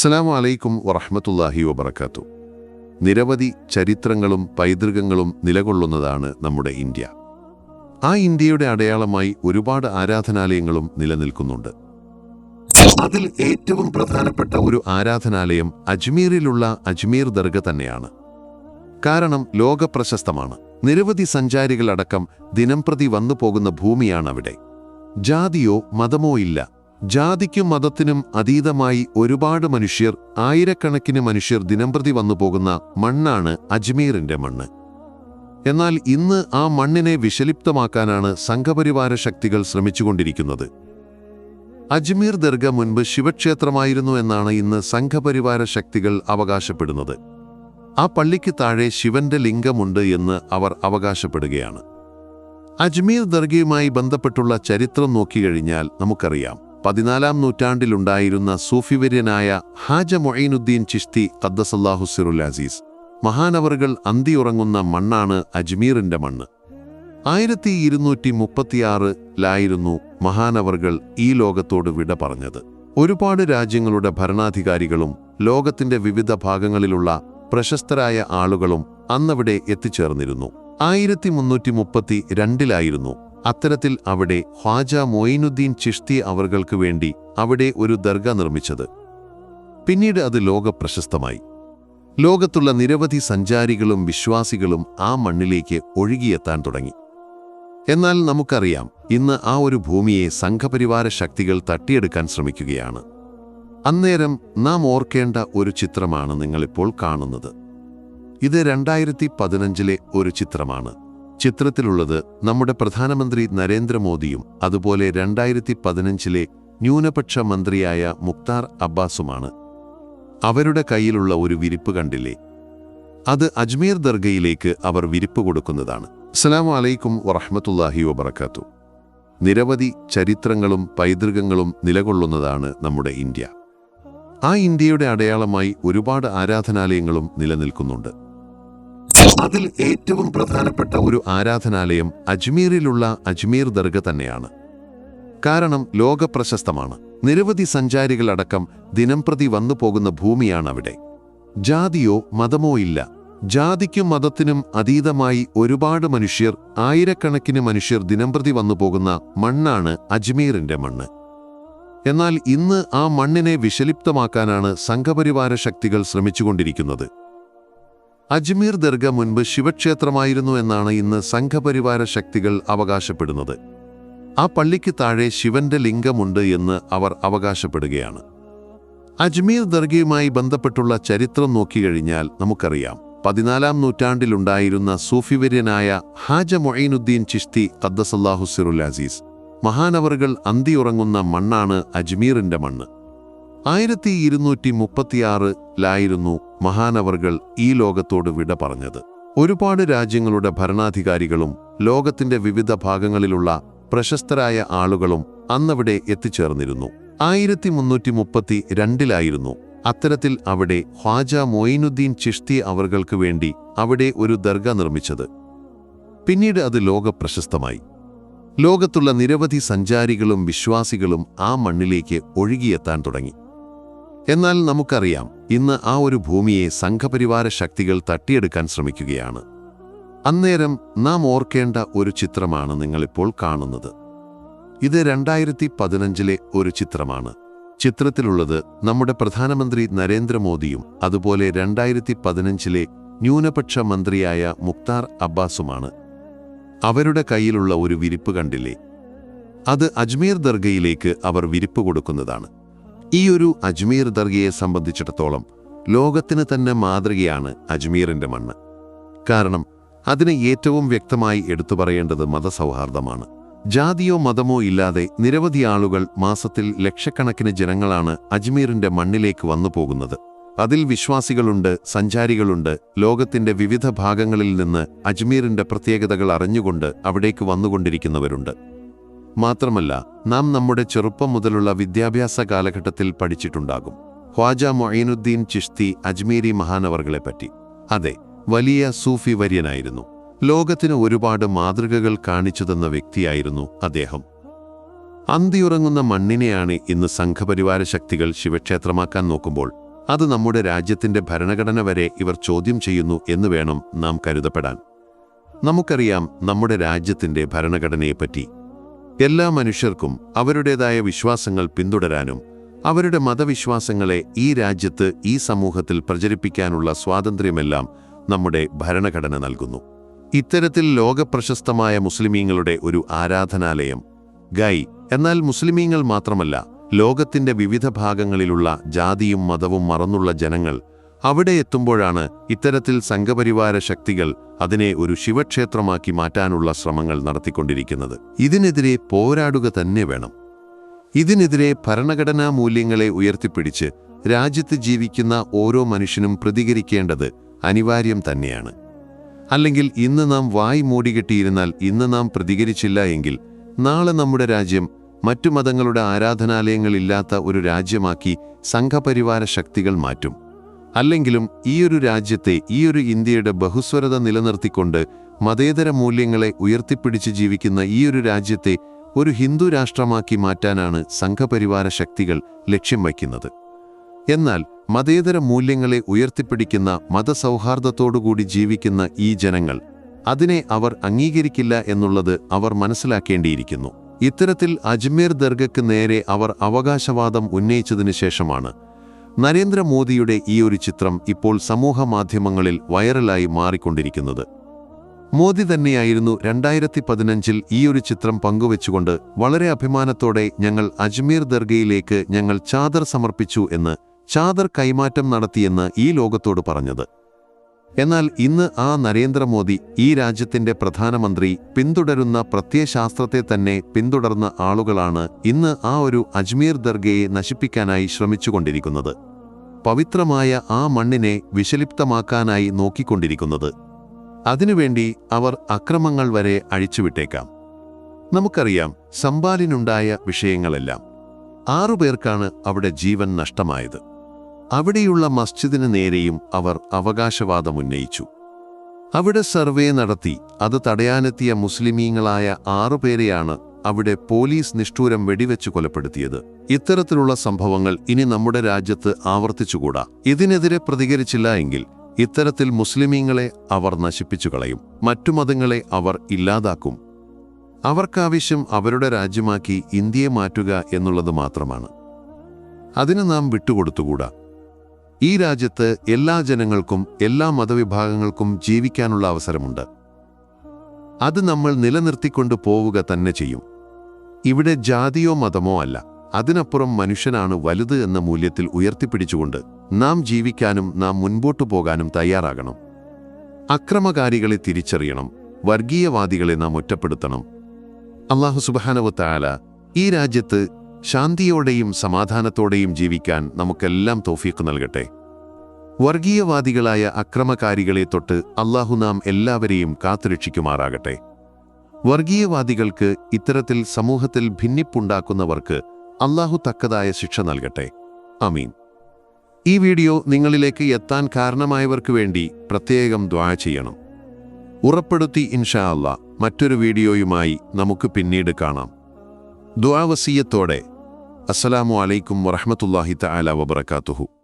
അസ്സലാമു അലൈക്കും വറഹമത്തല്ലാഹി വബർക്കാത്തു നിരവധി ചരിത്രങ്ങളും പൈതൃകങ്ങളും നിലകൊള്ളുന്നതാണ് നമ്മുടെ ഇന്ത്യ. ആ ഇന്ത്യയുടെ അടയാളമായി ഒരുപാട് ആരാധനാലയങ്ങളും നിലനിൽക്കുന്നുണ്ട്. അതിൽ ഏറ്റവും പ്രധാനപ്പെട്ട ഒരു ആരാധനാലയം അജ്മീറിലുള്ള അജ്മീർ ദർഗ തന്നെയാണ്. കാരണം ലോകപ്രശസ്തമാണ് നിരവധി സഞ്ചാരികളടക്കം ദിനംപ്രതി വന്നു പോകുന്ന ഭൂമിയാണവിടെ. ജാതിയോ മതമോ ഇല്ല. ജാതിക്കും മതത്തിനും അതീതമായി ഒരുപാട് മനുഷ്യർ ആയിരക്കണക്കിന് മനുഷ്യർ ദിനംപ്രതി വന്നു പോകുന്ന മണ്ണാണ് അജ്മീറിന്റെ മണ്ണ്. എന്നാൽ ഇന്ന് ആ മണ്ണിനെ വിഷലിപ്തമാക്കാനാണ് സംഘപരിവാര ശക്തികൾ ശ്രമിച്ചുകൊണ്ടിരിക്കുന്നത്. അജ്മീർ ദർഗ മുൻപ് ശിവക്ഷേത്രമായിരുന്നു എന്നാണ് ഇന്ന് സംഘപരിവാര ശക്തികൾ അവകാശപ്പെടുന്നത്. ആ പള്ളിക്ക് താഴെ ശിവന്റെ ലിംഗമുണ്ട് എന്ന് അവർ അവകാശപ്പെടുകയാണ്. അജ്മീർ ദർഗയുമായി ബന്ധപ്പെട്ടുള്ള ചരിത്രം നോക്കിക്കഴിഞ്ഞാൽ നമുക്കറിയാം. പതിനാലാം നൂറ്റാണ്ടിലുണ്ടായിരുന്ന സൂഫിവര്യനായ ഹാജ മൊയ്നുദ്ദീൻ ചിഷ്തി ഖദ്ദസല്ലാഹു സിറുൽ അസീസ്. മഹാനവറുകൾ അന്തിയുറങ്ങുന്ന മണ്ണാണ് അജ്മീറിന്റെ മണ്ണ്. ആയിരത്തി ഇരുന്നൂറ്റി മുപ്പത്തിയാറിലായിരുന്നു മഹാനവറുകൾ ഈ ലോകത്തോട് വിട പറഞ്ഞത്. ഒരുപാട് രാജ്യങ്ങളുടെ ഭരണാധികാരികളും ലോകത്തിന്റെ വിവിധ ഭാഗങ്ങളിലുള്ള പ്രശസ്തരായ ആളുകളും അന്നവിടെ എത്തിച്ചേർന്നിരുന്നു. ആയിരത്തി മുന്നൂറ്റി മുപ്പത്തി രണ്ടിലായിരുന്നു അത്തരത്തിൽ അവിടെ ഖ്വാജ മൊയ്നുദ്ദീൻ ചിഷ്തി അവർകൾക്ക് വേണ്ടി അവിടെ ഒരു ദർഗ നിർമ്മിച്ചത്. പിന്നീട് അത് ലോകപ്രശസ്തമായി. ലോകത്തുള്ള നിരവധി സഞ്ചാരികളും വിശ്വാസികളും ആ മണ്ണിലേക്ക് ഒഴുകിയെത്താൻ തുടങ്ങി. എന്നാൽ നമുക്കറിയാം ഇന്ന് ആ ഒരു ഭൂമിയെ സംഘപരിവാര ശക്തികൾ തട്ടിയെടുക്കാൻ ശ്രമിക്കുകയാണ്. അന്നേരം നാം ഓർക്കേണ്ട ഒരു ചിത്രമാണ് നിങ്ങളിപ്പോൾ കാണുന്നത്. ഇത് രണ്ടായിരത്തി പതിനഞ്ചിലെ ഒരു ചിത്രമാണ്. ചിത്രത്തിലുള്ളത് നമ്മുടെ പ്രധാനമന്ത്രി നരേന്ദ്രമോദിയും അതുപോലെ രണ്ടായിരത്തി പതിനഞ്ചിലെ ന്യൂനപക്ഷ മന്ത്രിയായ മുക്താർ അബ്ബാസുമാണ്. അവരുടെ കയ്യിലുള്ള ഒരു വിരിപ്പ് കണ്ടില്ലേ? അത് അജ്മീർ ദർഗയിലേക്ക് അവർ വിരിപ്പ് കൊടുക്കുന്നതാണ്. അസ്സലാമു അലൈക്കും വറഹ്മത്തുള്ളാഹി വബർക്കാത്തു നിരവധി ചരിത്രങ്ങളും പൈതൃകങ്ങളും നിലകൊള്ളുന്നതാണ് നമ്മുടെ ഇന്ത്യ. ആ ഇന്ത്യയുടെ അടയാളമായി ഒരുപാട് ആരാധനാലയങ്ങളും നിലനിൽക്കുന്നുണ്ട്. അതിൽ ഏറ്റവും പ്രധാനപ്പെട്ട ഒരു ആരാധനാലയം അജ്മീറിലുള്ള അജ്മീർ ദർഗ തന്നെയാണ്. കാരണം ലോകപ്രശസ്തമാണ്. നിരവധി സഞ്ചാരികളടക്കം ദിനംപ്രതി വന്നു പോകുന്ന ഭൂമിയാണ് അവിടെ ജാതിയോ മതമോ ഇല്ല. ജാതിക്കും മതത്തിനും അതീതമായി ഒരുപാട് മനുഷ്യർ ആയിരക്കണക്കിന് മനുഷ്യർ ദിനംപ്രതി വന്നു പോകുന്ന മണ്ണാണ് അജ്മീറിന്റെ മണ്ണ്. എന്നാൽ ഇന്ന് ആ മണ്ണിനെ വിഷലിപ്തമാക്കാനാണ് സംഘപരിവാര ശക്തികൾ ശ്രമിച്ചുകൊണ്ടിരിക്കുന്നത്. അജ്മീർ ദർഗ മുൻപ് ശിവക്ഷേത്രമായിരുന്നു എന്നാണ് ഇന്ന് സംഘപരിവാര ശക്തികൾ അവകാശപ്പെടുന്നത്. ആ പള്ളിക്ക് താഴെ ശിവന്റെ ലിംഗമുണ്ട് എന്ന് അവർ അവകാശപ്പെടുകയാണ്. അജ്മീർ ദർഗയുമായി ബന്ധപ്പെട്ടുള്ള ചരിത്രം നോക്കിക്കഴിഞ്ഞാൽ നമുക്കറിയാം. പതിനാലാം നൂറ്റാണ്ടിലുണ്ടായിരുന്ന സൂഫിവര്യനായ ഹാജ മൊയ്നുദ്ദീൻ ചിഷ്തി ഖദ്ദസല്ലാഹു സിറുൽ അസീസ്. മഹാനവറുകൾ അന്തിയുറങ്ങുന്ന മണ്ണാണ് അജ്മീറിന്റെ മണ്ണ്. ആയിരത്തി ഇരുന്നൂറ്റി മുപ്പത്തിയാറിലായിരുന്നു മഹാനവറുകൾ ഈ ലോകത്തോട് വിട പറഞ്ഞത്. ഒരുപാട് രാജ്യങ്ങളുടെ ഭരണാധികാരികളും ലോകത്തിന്റെ വിവിധ ഭാഗങ്ങളിലുള്ള പ്രശസ്തരായ ആളുകളും അന്നവിടെ എത്തിച്ചേർന്നിരുന്നു. ആയിരത്തി മുന്നൂറ്റി മുപ്പത്തി രണ്ടിലായിരുന്നു അത്തരത്തിൽ അവിടെ ഖ്വാജ മൊയ്നുദ്ദീൻ ചിഷ്തി അവർകൾക്ക് വേണ്ടി അവിടെ ഒരു ദർഗ നിർമ്മിച്ചത്. പിന്നീട് അത് ലോകപ്രശസ്തമായി. ലോകത്തുള്ള നിരവധി സഞ്ചാരികളും വിശ്വാസികളും ആ മണ്ണിലേക്ക് ഒഴുകിയെത്താൻ തുടങ്ങി. എന്നാൽ നമുക്കറിയാം ഇന്ന് ആ ഒരു ഭൂമിയെ സംഘപരിവാര ശക്തികൾ തട്ടിയെടുക്കാൻ ശ്രമിക്കുകയാണ്. അന്നേരം നാം ഓർക്കേണ്ട ഒരു ചിത്രമാണ് നിങ്ങളിപ്പോൾ കാണുന്നത്. ഇത് രണ്ടായിരത്തി പതിനഞ്ചിലെ ഒരു ചിത്രമാണ്. ചിത്രത്തിലുള്ളത് നമ്മുടെ പ്രധാനമന്ത്രി നരേന്ദ്രമോദിയും അതുപോലെ രണ്ടായിരത്തി പതിനഞ്ചിലെ ന്യൂനപക്ഷ മന്ത്രിയായ മുക്താർ അബ്ബാസുമാണ്. അവരുടെ കയ്യിലുള്ള ഒരു വിരിപ്പ് കണ്ടില്ലേ? അത് അജ്മീർ ദർഗയിലേക്ക് അവർ വിരിപ്പ് കൊടുക്കുന്നതാണ്. ഈ ഒരു അജ്മീർ ദർഗയെ സംബന്ധിച്ചിടത്തോളം ലോകത്തിന് തന്നെ മാതൃകയാണ് അജ്മീറിന്റെ മണ്ണ്. കാരണം അതിനെ ഏറ്റവും വ്യക്തമായി എടുത്തു പറയേണ്ടത് മതസൗഹാർദ്ദമാണ്. ജാതിയോ മതമോ ഇല്ലാതെ നിരവധി ആളുകൾ മാസത്തിൽ ലക്ഷക്കണക്കിന് ജനങ്ങളാണ് അജ്മീറിന്റെ മണ്ണിലേക്ക് വന്നു പോകുന്നത്. അതിൽ വിശ്വാസികളുണ്ട് സഞ്ചാരികളുണ്ട് ലോകത്തിന്റെ വിവിധ ഭാഗങ്ങളിൽ നിന്ന് അജ്മീറിന്റെ പ്രത്യേകതകൾ അറിഞ്ഞുകൊണ്ട് അവിടേക്ക് വന്നുകൊണ്ടിരിക്കുന്നവരുണ്ട്. മാത്രമല്ല നാം നമ്മുടെ ചെറുപ്പം മുതലുള്ള വിദ്യാഭ്യാസ കാലഘട്ടത്തിൽ പഠിച്ചിട്ടുണ്ടാകും. ഖ്വാജ മൊയ്നുദ്ദീൻ ചിഷ്തി അജ്മീരി മഹാനവർകളെപ്പറ്റി. അതെ വലിയ സൂഫി വര്യനായിരുന്നു. ലോകത്തിന് ഒരുപാട് മാതൃകകൾ കാണിച്ചു തന്ന വ്യക്തിയായിരുന്നു അദ്ദേഹം. അന്തിയുറങ്ങുന്ന മണ്ണിനെയാണ് ഇന്ന് സംഘപരിവാര ശക്തികൾ ശിവക്ഷേത്രമാക്കാൻ നോക്കുമ്പോൾ അത് നമ്മുടെ രാജ്യത്തിന്റെ ഭരണഘടന വരെ ഇവർ ചോദ്യം ചെയ്യുന്നു എന്ന് വേണം നാം കരുതപ്പെടാൻ. നമുക്കറിയാം നമ്മുടെ രാജ്യത്തിന്റെ ഭരണഘടനയെപ്പറ്റി. എല്ലാ മനുഷ്യർക്കും അവരുടേതായ വിശ്വാസങ്ങൾ പിന്തുടരാനും അവരുടെ മതവിശ്വാസങ്ങളെ ഈ രാജ്യത്ത് ഈ സമൂഹത്തിൽ പ്രചരിപ്പിക്കാനുള്ള സ്വാതന്ത്ര്യമെല്ലാം നമ്മുടെ ഭരണഘടന നൽകുന്നു. ഇത്തരത്തിൽ ലോകപ്രശസ്തമായ മുസ്ലിമീങ്ങളുടെ ഒരു ആരാധനാലയം ഗൈ എന്നാൽ മുസ്ലിമീങ്ങൾ മാത്രമല്ല ലോകത്തിന്റെ വിവിധ ഭാഗങ്ങളിലുള്ള ജാതിയും മതവും മറന്നുള്ള ജനങ്ങൾ അവിടെ എത്തുമ്പോഴാണ് ഇത്തരത്തിൽ സംഘപരിവാര ശക്തികൾ അതിനെ ഒരു ശിവക്ഷേത്രമാക്കി മാറ്റാനുള്ള ശ്രമങ്ങൾ നടത്തിക്കൊണ്ടിരിക്കുന്നത്. ഇതിനെതിരെ പോരാടുക തന്നെ വേണം. ഇതിനെതിരെ ഭരണഘടനാ മൂല്യങ്ങളെ ഉയർത്തിപ്പിടിച്ച് രാജ്യത്ത് ജീവിക്കുന്ന ഓരോ മനുഷ്യനും പ്രതികരിക്കേണ്ടത് അനിവാര്യം തന്നെയാണ്. അല്ലെങ്കിൽ ഇന്ന് നാം വായി മൂടികെട്ടിയിരുന്നാൽ ഇന്ന് നാം പ്രതികരിച്ചില്ല എങ്കിൽ നാളെ നമ്മുടെ രാജ്യം മറ്റു മതങ്ങളുടെ ആരാധനാലയങ്ങളില്ലാത്ത ഒരു രാജ്യമാക്കി സംഘപരിവാര ശക്തികൾ മാറ്റും. അല്ലെങ്കിലും ഈയൊരു രാജ്യത്തെ ഈയൊരു ഇന്ത്യയുടെ ബഹുസ്വരത നിലനിർത്തിക്കൊണ്ട് മതേതര മൂല്യങ്ങളെ ഉയർത്തിപ്പിടിച്ച് ജീവിക്കുന്ന ഈയൊരു രാജ്യത്തെ ഒരു ഹിന്ദു രാഷ്ട്രമാക്കി മാറ്റാനാണ് സംഘപരിവാര ശക്തികൾ ലക്ഷ്യം വയ്ക്കുന്നത്. എന്നാൽ മതേതര മൂല്യങ്ങളെ ഉയർത്തിപ്പിടിക്കുന്ന മതസൗഹാർദ്ദത്തോടുകൂടി ജീവിക്കുന്ന ഈ ജനങ്ങൾ അതിനെ അവർ അംഗീകരിക്കില്ല എന്നുള്ളത് അവർ മനസ്സിലാക്കേണ്ടിയിരിക്കുന്നു. ഇത്തരത്തിൽ അജ്മീർ ദർഗയ്ക്ക് നേരെ അവർ അവകാശവാദം ഉന്നയിച്ചതിനു ശേഷമാണ് നരേന്ദ്രമോദിയുടെ ഈ ഒരു ചിത്രം ഇപ്പോൾ സമൂഹ മാധ്യമങ്ങളിൽ വൈറലായി മാറിക്കൊണ്ടിരിക്കുന്നത്. മോദി തന്നെയായിരുന്നു രണ്ടായിരത്തി പതിനഞ്ചിൽ ഒരു ചിത്രം പങ്കുവച്ചുകൊണ്ട് വളരെ അഭിമാനത്തോടെ ഞങ്ങൾ അജ്മീർ ദർഗയിലേക്ക് ഞങ്ങൾ ചാദർ സമർപ്പിച്ചു എന്ന് ചാദർ കൈമാറ്റം നടത്തിയെന്ന് ഈ ലോകത്തോട് പറഞ്ഞത്. എന്നാൽ ഇന്ന് ആ നരേന്ദ്രമോദി ഈ രാജ്യത്തിന്റെ പ്രധാനമന്ത്രി പിന്തുടരുന്ന പ്രത്യയശാസ്ത്രത്തെ തന്നെ പിന്തുടർന്ന ആളുകളാണ് ഇന്ന് ആ ഒരു അജ്മീർ ദർഗയെ നശിപ്പിക്കാനായി ശ്രമിച്ചുകൊണ്ടിരിക്കുന്നത്. പവിത്രമായ ആ മണ്ണിനെ വിഷലിപ്തമാക്കാനായി നോക്കിക്കൊണ്ടിരിക്കുന്നത്. അതിനുവേണ്ടി അവർ അക്രമങ്ങൾ വരെ അഴിച്ചുവിട്ടേക്കാം. നമുക്കറിയാം സമ്പാലിനുണ്ടായ വിഷയങ്ങളെല്ലാം. ആറുപേർക്കാണ് അവിടെ ജീവൻ നഷ്ടമായത്. അവിടെയുള്ള മസ്ജിദിന് നേരെയും അവർ അവകാശവാദം ഉന്നയിച്ചു. അവിടെ സർവേ നടത്തി അത് തടയാനെത്തിയ മുസ്ലിമീങ്ങളായ ആറുപേരെയാണ് അവിടെ പോലീസ് നിഷ്ഠൂരം വെടിവെച്ച് കൊലപ്പെടുത്തിയത്. ഇത്തരത്തിലുള്ള സംഭവങ്ങൾ ഇനി നമ്മുടെ രാജ്യത്ത് ആവർത്തിച്ചുകൂടാ. ഇതിനെതിരെ പ്രതികരിച്ചില്ല എങ്കിൽ ഇത്തരത്തിൽ മുസ്ലിമീങ്ങളെ അവർ നശിപ്പിച്ചു കളയും മറ്റു മതങ്ങളെ അവർ ഇല്ലാതാക്കും. അവർക്കാവശ്യം അവരുടെ രാജ്യമാക്കി ഇന്ത്യയെ മാറ്റുക എന്നുള്ളത് മാത്രമാണ്. അതിന് നാം വിട്ടുകൊടുത്തുകൂടാ. ഈ രാജ്യത്ത് എല്ലാ ജനങ്ങൾക്കും എല്ലാ മതവിഭാഗങ്ങൾക്കും ജീവിക്കാനുള്ള അവസരമുണ്ട്. അത് നമ്മൾ നിലനിർത്തിക്കൊണ്ട് പോവുക തന്നെ ചെയ്യും. ഇവിടെ ജാതിയോ മതമോ അല്ല. അതിനപ്പുറം മനുഷ്യനാണ് വലുത് എന്ന മൂല്യത്തിൽ ഉയർത്തിപ്പിടിച്ചുകൊണ്ട് നാം ജീവിക്കാനും നാം മുൻപോട്ടു പോകാനും തയ്യാറാകണം. അക്രമകാരികളെ തിരിച്ചറിയണം. വർഗീയവാദികളെ നാം ഒറ്റപ്പെടുത്തണം. അള്ളാഹു സുബാനവത്തായാല ഈ രാജ്യത്ത് ശാന്തിയോടെയും സമാധാനത്തോടെയും ജീവിക്കാൻ നമുക്കെല്ലാം തോഫീക്ക് നൽകട്ടെ. വർഗീയവാദികളായ അക്രമകാരികളെ തൊട്ട് അള്ളാഹു നാം എല്ലാവരെയും കാത്തുരക്ഷിക്കുമാറാകട്ടെ. വർഗീയവാദികൾക്ക് ഇത്തരത്തിൽ സമൂഹത്തിൽ ഭിന്നിപ്പുണ്ടാക്കുന്നവർക്ക് അള്ളാഹു തക്കതായ ശിക്ഷ നൽകട്ടെ. അമീൻ ഈ വീഡിയോ നിങ്ങളിലേക്ക് എത്താൻ കാരണമായവർക്ക് വേണ്ടി പ്രത്യേകം ദ്വാ ചെയ്യണം. ഉറപ്പെടുത്തി ഇൻഷാ അല്ല മറ്റൊരു വീഡിയോയുമായി നമുക്ക് പിന്നീട് കാണാം. ദ്വാവസീയത്തോടെ അസ്സലാമു അലൈക്കും വറഹമത്തല്ലാഹി തആല വബറകാതുഹു.